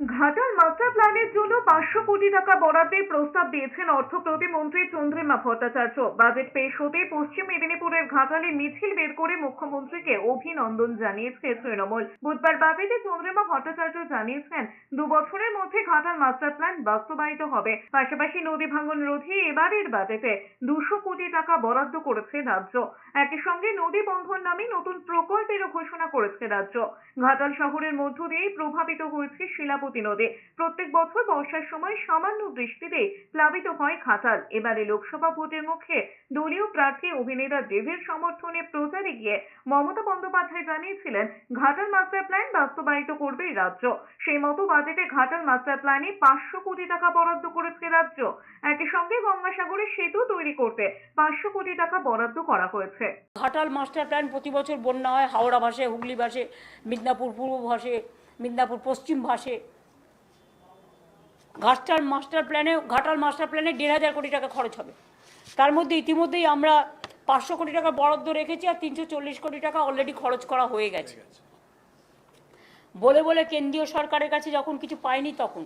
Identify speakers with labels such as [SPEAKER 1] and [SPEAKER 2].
[SPEAKER 1] Ghatal master প্ল্যানের জন্য পাঁচশো কোটি টাকা বরাদ্দের প্রস্তাব দিয়েছেন অর্থ প্রতিমন্ত্রী চন্দ্রিমা ভট্টাচার্য। বাজেট পেশ হতে পশ্চিম মেদিনীপুরের ঘাটালে মিছিল বের করে মুখ্যমন্ত্রীকে অভিনন্দন জানিয়েছে তৃণমূল। বুধবার বাজেটে চন্দ্রিমা ভট্টাচার্য জানিয়েছেন, দু বছরের মধ্যে ঘাটাল মাস্টার প্ল্যান বাস্তবায়িত হবে। পাশাপাশি নদী ভাঙন রোধে এবারের বাজেটে দুশো কোটি টাকা বরাদ্দ করেছে রাজ্য। একই সঙ্গে নদী বন্ধন নামে নতুন প্রকল্পেরও ঘোষণা করেছে রাজ্য। ঘাটাল শহরের মধ্য দিয়েই প্রভাবিত হয়েছে শিলাপতি নদী। প্রত্যেক বছর বর্ষার সময় সামান্য বৃষ্টিতে প্লাবিত হয় ঘাটাল এবারে লোকসভা ভোটের মুখে দলীয় প্রার্থী অভিনেতা দেবের সমর্থনে প্রচারে গিয়ে মমতা বন্দ্যোপাধ্যায় জানিয়েছিলেন, ঘাটাল মাস্টার প্ল্যান বাস্তবায়িত করবে রাজ্য। সেই মতো বাজেটে ঘাটাল মাস্টার প্ল্যানে পাঁচশো কোটি টাকা বরাদ্দ করেছে রাজ্য। একই সঙ্গে গঙ্গাসাগরে সেতু তৈরি করতে পাঁচশো কোটি টাকা বরাদ্দ করা হয়েছে।
[SPEAKER 2] ঘাটাল মাস্টার প্ল্যান প্রতি বছর বন্যা হয়, হাওড়া ভাষে হুগলি ভাষে মিদনাপুর পূর্ব ভাষে মিদনাপুর পশ্চিম ভাসে। ঘাটাল মাস্টার প্ল্যানে ঘাটাল মাস্টার প্ল্যানে দেড় হাজার কোটি টাকা খরচ হবে। তার মধ্যে ইতিমধ্যেই আমরা পাঁচশো কোটি টাকা বরাদ্দ রেখেছি আর তিনশো চল্লিশ কোটি টাকা অলরেডি খরচ করা হয়ে গেছে। বলে বলে কেন্দ্রীয় সরকারের কাছে যখন কিছু পাইনি তখন